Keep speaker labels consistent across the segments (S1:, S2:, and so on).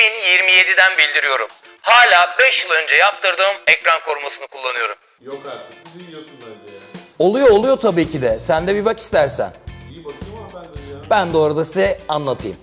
S1: 2027'den bildiriyorum. Hala 5 yıl önce yaptırdığım ekran korumasını kullanıyorum.
S2: Yok artık. Bizi yiyorsun bence ya.
S1: Oluyor oluyor tabii ki de. Sen de bir bak istersen.
S2: İyi bakayım ama ben de ya.
S1: Ben de orada size anlatayım.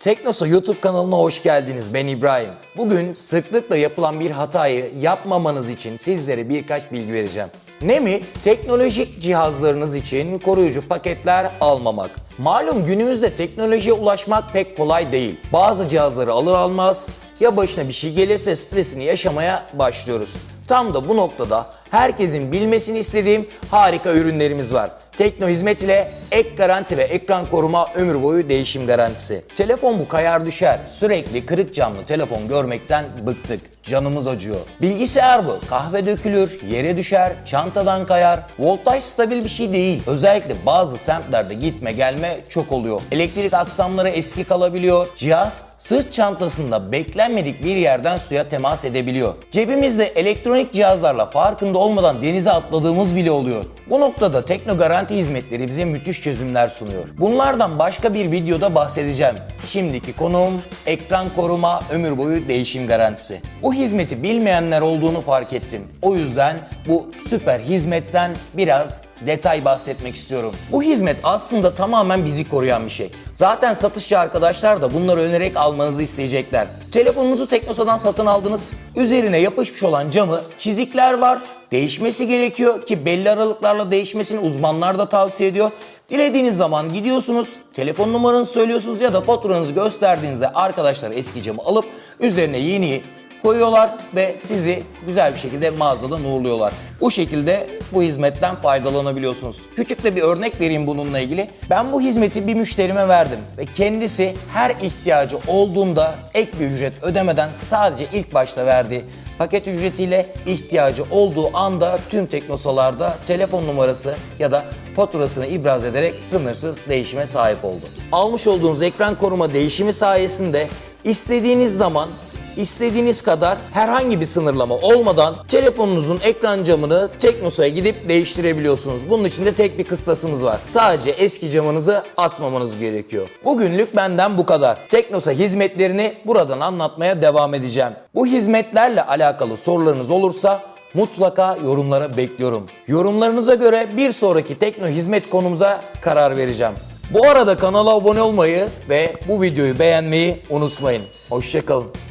S1: Teknosa YouTube kanalına hoş geldiniz. Ben İbrahim. Bugün sıklıkla yapılan bir hatayı yapmamanız için sizlere birkaç bilgi vereceğim. Ne mi? Teknolojik cihazlarınız için koruyucu paketler almamak. Malum günümüzde teknolojiye ulaşmak pek kolay değil. Bazı cihazları alır almaz ya başına bir şey gelirse stresini yaşamaya başlıyoruz. Tam da bu noktada herkesin bilmesini istediğim harika ürünlerimiz var. Tekno Hizmet ile ek garanti ve ekran koruma ömür boyu değişim garantisi. Telefon bu kayar düşer. Sürekli kırık camlı telefon görmekten bıktık. Canımız acıyor. Bilgisayar bu. Kahve dökülür, yere düşer, çantadan kayar. Voltaj stabil bir şey değil. Özellikle bazı semtlerde gitme gelme çok oluyor. Elektrik aksamları eski kalabiliyor. Cihaz sırt çantasında beklenmedik bir yerden suya temas edebiliyor. Cebimizde elektronik cihazlarla farkında olmadan denize atladığımız bile oluyor. Bu noktada Tekno Garanti hizmetleri bize müthiş çözümler sunuyor. Bunlardan başka bir videoda bahsedeceğim. Şimdiki konum ekran koruma ömür boyu değişim garantisi. Bu hizmeti bilmeyenler olduğunu fark ettim. O yüzden bu süper hizmetten biraz detay bahsetmek istiyorum. Bu hizmet aslında tamamen bizi koruyan bir şey. Zaten satışçı arkadaşlar da bunları önererek almanızı isteyecekler. Telefonunuzu Teknosa'dan satın aldınız. Üzerine yapışmış olan camı çizikler var. Değişmesi gerekiyor ki belli aralıklarla değişmesini uzmanlar da tavsiye ediyor. Dilediğiniz zaman gidiyorsunuz, telefon numaranızı söylüyorsunuz ya da faturanızı gösterdiğinizde arkadaşlar eski camı alıp üzerine yeni koyuyorlar ve sizi güzel bir şekilde mağazada uğurluyorlar. Bu şekilde bu hizmetten faydalanabiliyorsunuz. Küçük de bir örnek vereyim bununla ilgili. Ben bu hizmeti bir müşterime verdim ve kendisi her ihtiyacı olduğunda ek bir ücret ödemeden sadece ilk başta verdiği paket ücretiyle ihtiyacı olduğu anda tüm teknosalarda telefon numarası ya da faturasını ibraz ederek sınırsız değişime sahip oldu. Almış olduğunuz ekran koruma değişimi sayesinde istediğiniz zaman İstediğiniz kadar herhangi bir sınırlama olmadan telefonunuzun ekran camını Teknosa'ya gidip değiştirebiliyorsunuz. Bunun için de tek bir kıstasımız var. Sadece eski camınızı atmamanız gerekiyor. Bugünlük benden bu kadar. Teknosa hizmetlerini buradan anlatmaya devam edeceğim. Bu hizmetlerle alakalı sorularınız olursa mutlaka yorumlara bekliyorum. Yorumlarınıza göre bir sonraki tekno hizmet konumuza karar vereceğim. Bu arada kanala abone olmayı ve bu videoyu beğenmeyi unutmayın. Hoşçakalın.